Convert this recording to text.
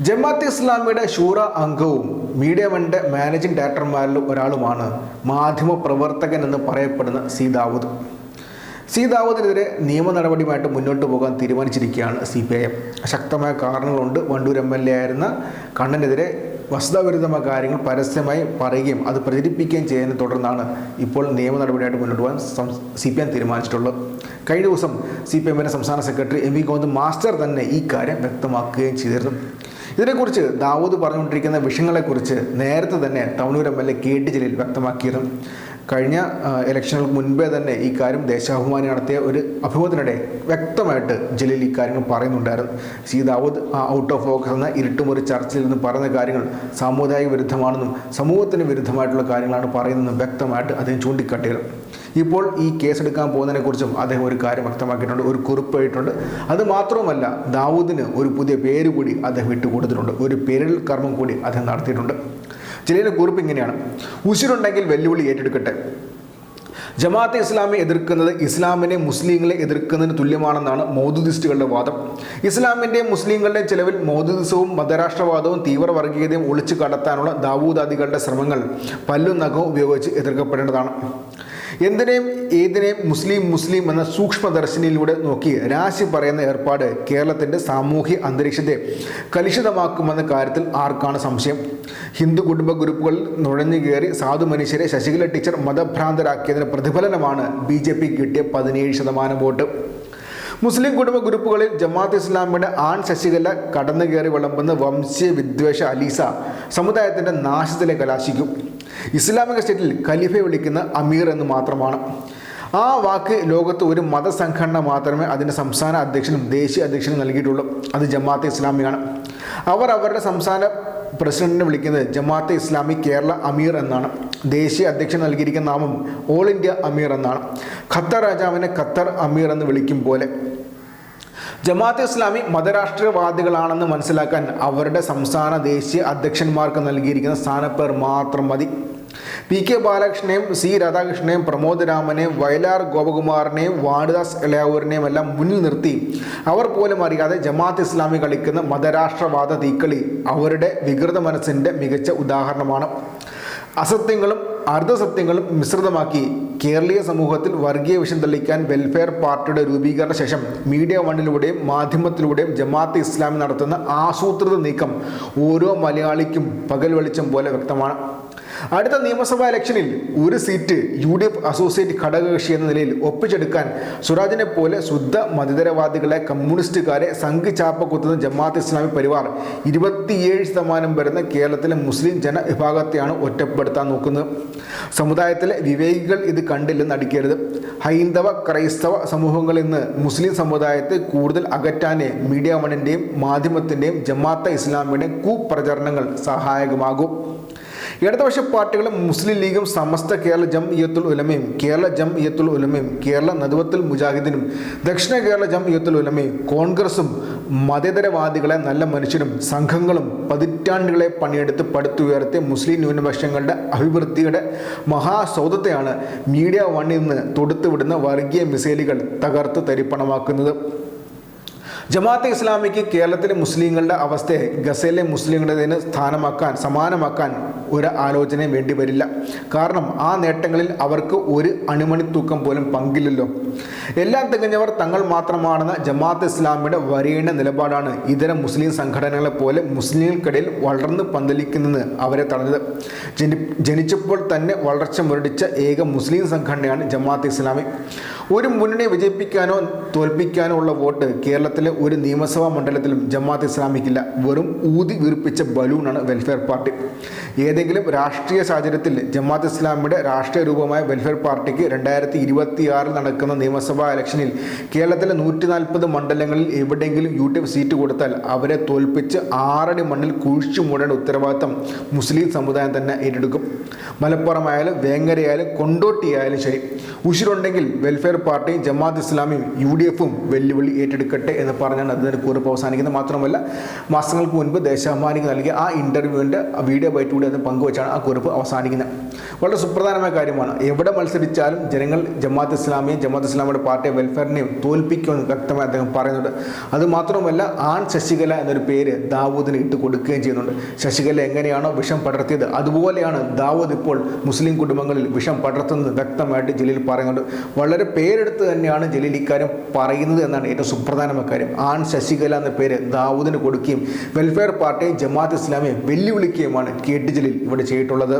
ജമാഅത്ത് ഇസ്ലാമിയുടെ ഷൂറ അംഗവും മീഡിയ വണ്ണിന്റെ മാനേജിംഗ് ഡയറക്ടർമാരിൽ ഒരാളുമാണ് മാധ്യമ പ്രവർത്തകൻ എന്ന് പറയപ്പെടുന്ന സി ദാവൂദ്. സി ദാവൂദിനെതിരെ നിയമ നടപടിയുമായിട്ട് മുന്നോട്ട് പോകാൻ തീരുമാനിച്ചിരിക്കുകയാണ് സി പി ഐ എം ശക്തമായ കാരണങ്ങളുണ്ട്. വണ്ടൂർ എം എൽ എ ആയിരുന്ന കണ്ണനെതിരെ വസ്തുതാവിരുദ്ധമായ കാര്യങ്ങൾ പരസ്യമായി പറയുകയും അത് പ്രചരിപ്പിക്കുകയും ചെയ്യുന്നതിനെ തുടർന്നാണ് ഇപ്പോൾ നിയമ നടപടിയായിട്ട് മുന്നോട്ട് പോകാൻ സി പി എം തീരുമാനിച്ചിട്ടുള്ളത്. കഴിഞ്ഞ ദിവസം സി പി എമ്മിന്റെ സംസ്ഥാന secretary M V Govind master തന്നെ ഈ കാര്യം വ്യക്തമാക്കുകയും ചെയ്തിരുന്നു. ഇതിനെക്കുറിച്ച് ദാവൂദ് പറഞ്ഞുകൊണ്ടിരിക്കുന്ന വിഷയങ്ങളെക്കുറിച്ച് നേരത്തെ തന്നെ Thavanur M L A K T Jaleel വ്യക്തമാക്കിയതും കഴിഞ്ഞ ഇലക്ഷനുകൾക്ക് മുൻപേ തന്നെ ഈ കാര്യം ദേശാഭിമാനി നടത്തിയ ഒരു അഭിമുഖത്തിനിടെ വ്യക്തമായിട്ട് ജലീൽ ഈ കാര്യങ്ങൾ പറയുന്നുണ്ടായിരുന്നു. ദാവൂദ് ഔട്ട് ഓഫ് ഫോക്കസ് എന്ന ഇരുട്ടുമുറി ചർച്ചയിൽ നിന്ന് പറയുന്ന കാര്യങ്ങൾ സാമുദായിക വിരുദ്ധമാണെന്നും സമൂഹത്തിന് വിരുദ്ധമായിട്ടുള്ള കാര്യങ്ങളാണ് പറയുന്നതെന്നും വ്യക്തമായിട്ട് അദ്ദേഹം ചൂണ്ടിക്കാട്ടിയിരുന്നു ഇപ്പോൾ ഈ കേസെടുക്കാൻ പോകുന്നതിനെക്കുറിച്ചും അദ്ദേഹം ഒരു കാര്യം വ്യക്തമാക്കിയിട്ടുണ്ട് ഒരു കുറിപ്പായിട്ടുണ്ട് അത് മാത്രവുമല്ല ദാവൂദിന് ഒരു പുതിയ പേര് കൂടി അദ്ദേഹം ഇട്ടുകൊടുത്തിട്ടുണ്ട്. ഒരു പേരിൽ കർമ്മം കൂടി അദ്ദേഹം നടത്തിയിട്ടുണ്ട്. ചിലയിലെ കുറിപ്പ് ഇങ്ങനെയാണ്. ഉശിരുണ്ടെങ്കിൽ വെല്ലുവിളി ഏറ്റെടുക്കട്ടെ. ജമാഅത്തെ ഇസ്ലാമെ എതിർക്കുന്നത് ഇസ്ലാമിനെ മുസ്ലിങ്ങളെ എതിർക്കുന്നതിന് തുല്യമാണെന്നാണ് മൗദുദിസ്റ്റുകളുടെ വാദം. ഇസ്ലാമിന്റെയും മുസ്ലിങ്ങളുടെയും ചിലവിൽ മൗദുദിസവും മതരാഷ്ട്രവാദവും തീവ്രവർഗീയതയും ഒളിച്ചു കടത്താനുള്ള ദാവൂദാദികളുടെ ശ്രമങ്ങൾ പല്ലും നഖവും ഉപയോഗിച്ച് എതിർക്കപ്പെടേണ്ടതാണ്. എന്തിനേയും ഏതിനേയും മുസ്ലിം മുസ്ലിം എന്ന സൂക്ഷ്മദർശിനിയിലൂടെ നോക്കി രാശി പറയുന്ന ഏർപ്പാട് കേരളത്തിന്റെ സാമൂഹ്യ അന്തരീക്ഷത്തെ കലുഷിതമാക്കുമെന്ന കാര്യത്തിൽ ആർക്കാണ് സംശയം? ഹിന്ദു കുടുംബ ഗ്രൂപ്പുകൾ നുഴഞ്ഞു കയറി സാധു മനുഷ്യരെ ശശികല ടീച്ചർ മതഭ്രാന്തരാക്കിയതിന് പ്രതിഫലനമാണ് ബി ജെ പി കിട്ടിയ പതിനേഴ് ശതമാനം വോട്ട്. മുസ്ലിം കുടുംബ ഗ്രൂപ്പുകളിൽ ജമാഅത്ത് ഇസ്ലാമിയുടെ ആൺ ശശികല കടന്നു കയറി വിളമ്പുന്ന വംശീയ വിദ്വേഷ അലീസ സമുദായത്തിന്റെ നാശത്തിലെ കലാശിക്കും. ഇസ്ലാമിക സ്റ്റേറ്റിൽ ഖലീഫെ വിളിക്കുന്ന അമീർ എന്ന് മാത്രമാണ്. ആ വാക്ക് ലോകത്ത് ഒരു മതസംഘടന മാത്രമേ അതിന്റെ സംസ്ഥാന അധ്യക്ഷനും ദേശീയ അധ്യക്ഷനും നൽകിയിട്ടുള്ളൂ. അത് ജമാഅത്തെ ഇസ്ലാമിയാണ്. അവർ അവരുടെ സംസ്ഥാന പ്രസിഡന്റിനെ വിളിക്കുന്നത് ജമാഅത്തെ ഇസ്ലാമി കേരള അമീർ എന്നാണ്. ദേശീയ അധ്യക്ഷൻ നൽകിയിരിക്കുന്ന നാമം ഓൾ ഇന്ത്യ അമീർ എന്നാണ്. ഖത്തർ രാജാവിനെ ഖത്തർ അമീർ എന്ന് വിളിക്കും പോലെ. ജമാഅത്ത് ഇസ്ലാമി മതരാഷ്ട്രീയവാദികളാണെന്ന് മനസ്സിലാക്കാൻ അവരുടെ സംസ്ഥാന ദേശീയ അധ്യക്ഷന്മാർക്ക് നൽകിയിരിക്കുന്ന സ്ഥാനപ്പേർ മാത്രം മതി. പി കെ ബാലകൃഷ്ണനെയും സി രാധാകൃഷ്ണനെയും പ്രമോദ് രാമനെയും വയലാർ ഗോപകുമാറിനെയും വാണിദാസ് ഇളയാവൂരിനെയും എല്ലാം മുന്നിൽ നിർത്തി. അവർ പോലും അറിയാതെ ജമാഅത്ത് ഇസ്ലാമി കളിക്കുന്ന മതരാഷ്ട്രവാദ തീക്കളി അവരുടെ വികൃത മനസ്സിന്റെ മികച്ച ഉദാഹരണമാണ്. അസത്യങ്ങളും അർദ്ധസത്യങ്ങളും മിശ്രിതമാക്കി കേരളീയ സമൂഹത്തിൽ വർഗീയ വിഷം തെളിക്കാൻ വെൽഫെയർ പാർട്ടിയുടെ രൂപീകരണ ശേഷം മീഡിയ വണ്ണിലൂടെയും മാധ്യമത്തിലൂടെയും ജമാഅത്ത് ഇസ്ലാമി നടത്തുന്ന ആസൂത്രിത നീക്കം ഓരോ മലയാളിക്കും പകൽ വെളിച്ചം പോലെ വ്യക്തമാണ്. അടുത്ത നിയമസഭാ ഇലക്ഷനിൽ ഒരു seat U D F associate ഘടകകക്ഷി എന്ന നിലയിൽ ഒപ്പിച്ചെടുക്കാൻ സ്വരാജിനെ പോലെ ശുദ്ധ മതേതരവാദികളെ കമ്മ്യൂണിസ്റ്റുകാരെ സംഘ് ചാപ്പ കുത്തുന്ന ജമാഅത്ത് ഇസ്ലാമി പരിവാർ ഇരുപത്തിയേഴ് ശതമാനം വരുന്ന കേരളത്തിലെ മുസ്ലിം ജനവിഭാഗത്തെയാണ് ഒറ്റപ്പെടുത്താൻ നോക്കുന്നത്. സമുദായത്തിലെ വിവേകികൾ ഇത് കണ്ടില്ലെന്ന് അടിക്കരുത് ഹൈന്ദവ ക്രൈസ്തവ സമൂഹങ്ങളിൽ നിന്ന് മുസ്ലിം സമുദായത്തെ കൂടുതൽ അകറ്റാനേ മീഡിയ വണിന്റെയും മാധ്യമത്തിന്റെയും ജമാഅത്തെ ഇസ്ലാമിയുടെയും കുപ്രചരണങ്ങൾ സഹായകമാകും. ഇടതുപക്ഷ പാർട്ടികളും മുസ്ലിം ലീഗും സമസ്ത കേരള ജം ഇയത്തുൽ ഉലമയും കേരള ജം ഇയത്തുൽ ഉലമയും കേരള നദുവത്തുൽ മുജാഹിദിനും ദക്ഷിണ കേരള ജം ഇയത്തുൽ ഉലമയും കോൺഗ്രസും മതേതരവാദികളെ നല്ല മനുഷ്യരും സംഘങ്ങളും പതിറ്റാണ്ടുകളെ പണിയെടുത്ത് പടുത്തുയർത്തിയ മുസ്ലിം ന്യൂനപക്ഷങ്ങളുടെ അഭിവൃദ്ധിയുടെ മഹാസൗധത്തെയാണ് മീഡിയ വണ്ണിൽ നിന്ന് തൊടുത്തുവിടുന്ന വർഗീയ മിസൈലുകൾ തകർത്ത് തരിപ്പണമാക്കുന്നത്. ജമാഅത്തെ ഇസ്ലാമിക്ക് കേരളത്തിലെ മുസ്ലിങ്ങളുടെ അവസ്ഥയെ ഗസയിലെ മുസ്ലിങ്ങളുടേതിന് സ്ഥാനമാക്കാൻ സമാനമാക്കാൻ ഒരു ആലോചനയും വേണ്ടി വരില്ല. കാരണം ആ നേട്ടങ്ങളിൽ അവർക്ക് ഒരു അണിമണി തൂക്കം പോലും പങ്കില്ലല്ലോ. എല്ലാം തികഞ്ഞവർ തങ്ങൾ മാത്രമാണെന്ന ജമാഅത്ത് ഇസ്ലാമിയുടെ വരേണ്ട നിലപാടാണ് ഇതര മുസ്ലിം സംഘടനകളെ പോലെ മുസ്ലിങ്ങൾക്കിടയിൽ വളർന്ന് പന്തലിക്കുന്നത് അവരെ തടഞ്ഞത്. ജനി ജനിച്ചപ്പോൾ തന്നെ വളർച്ച മുരടിച്ച ഏക മുസ്ലിം സംഘടനയാണ് ജമാഅത്ത് ഇസ്ലാമി. ഒരു മുന്നണിയെ വിജയിപ്പിക്കാനോ തോൽപ്പിക്കാനോ ഉള്ള വോട്ട് കേരളത്തിലെ ഒരു നിയമസഭാ മണ്ഡലത്തിലും ജമാഅത്ത് ഇസ്ലാമിക്കില്ല. വെറും ഊതി വീർപ്പിച്ച ബലൂണാണ് വെൽഫെയർ പാർട്ടി ഏതെങ്കിലും രാഷ്ട്രീയ സാഹചര്യത്തിൽ ജമാഅത്ത് ഇസ്ലാമിയുടെ രാഷ്ട്രീയ രൂപമായ വെൽഫെയർ പാർട്ടിക്ക് രണ്ടായിരത്തി ഇരുപത്തിയാറിൽ നടക്കുന്ന നിയമസഭാ ഇലക്ഷനിൽ കേരളത്തിലെ നൂറ്റി നാൽപ്പത് മണ്ഡലങ്ങളിൽ എവിടെയെങ്കിലും യു ഡി എഫ് സീറ്റ് കൊടുത്താൽ അവരെ തോൽപ്പിച്ച് ആറടി മണ്ണിൽ കുഴിച്ചു മൂടേണ്ട ഉത്തരവാദിത്തം മുസ്ലിം സമുദായം തന്നെ ഏറ്റെടുക്കും. മലപ്പുറമായാലും വേങ്ങരയായാലും കൊണ്ടോട്ടിയായാലും ശരി. ഉശിരുണ്ടെങ്കിൽ വെൽഫെയർ പാർട്ടിയും ജമാഅത്ത് ഇസ്ലാമിയും യു ഡി എഫും വെല്ലുവിളി ഏറ്റെടുക്കട്ടെ എന്ന് പറഞ്ഞാണ് അതിന് കുറിപ്പ് അവസാനിക്കുന്നത്. മാത്രമല്ല മാസങ്ങൾക്ക് മുൻപ് ദേശാഭിമാനിക്ക് നൽകിയ ആ ഇന്റർവ്യൂവിന്റെ വീഡിയോ ബൈറ്റ് കൂടി അത് പങ്കുവച്ചാണ് ആ കുറിപ്പ് അവസാനിക്കുന്നത്. വളരെ സുപ്രധാനമായ കാര്യമാണ്. എവിടെ മത്സരിച്ചാലും ജനങ്ങൾ ജമാഅത്ത് ഇസ്ലാമിയും ജമാഅത്ത് ഇസ്ലാമിയുടെ പാർട്ടിയെ വെൽഫെയറിനെയും തോൽപ്പിക്കുമെന്ന് വ്യക്തമായി അദ്ദേഹം പറയുന്നുണ്ട്. അതുമാത്രമല്ല ആൺ ശശികല എന്നൊരു പേര് ദാവൂദിന് ഇട്ട് കൊടുക്കുകയും ചെയ്യുന്നുണ്ട്. ശശികല എങ്ങനെയാണോ വിഷം പടർത്തിയത്? അതുപോലെയാണ് ദാവൂദ് ഇപ്പോൾ മുസ്ലിം കുടുംബങ്ങളിൽ വിഷം പടർത്തുന്നത് വ്യക്തമായിട്ട് ജില്ലയിൽ പറയുന്നുണ്ട്. വളരെ പേരെടുത്ത് തന്നെയാണ് ജലീൽ ഇക്കാര്യം പറയുന്നത് എന്നാണ് ഏറ്റവും സുപ്രധാനമായ കാര്യം ആൺ ശശികല എന്ന പേര് ദാവൂദിന് കൊടുക്കുകയും വെൽഫെയർ പാർട്ടിയും ജമാഅത്ത് ഇസ്ലാമിയെ വെല്ലുവിളിക്കുകയുമാണ് കെ ടി ജലീൽ ഇവിടെ ചെയ്തിട്ടുള്ളത്.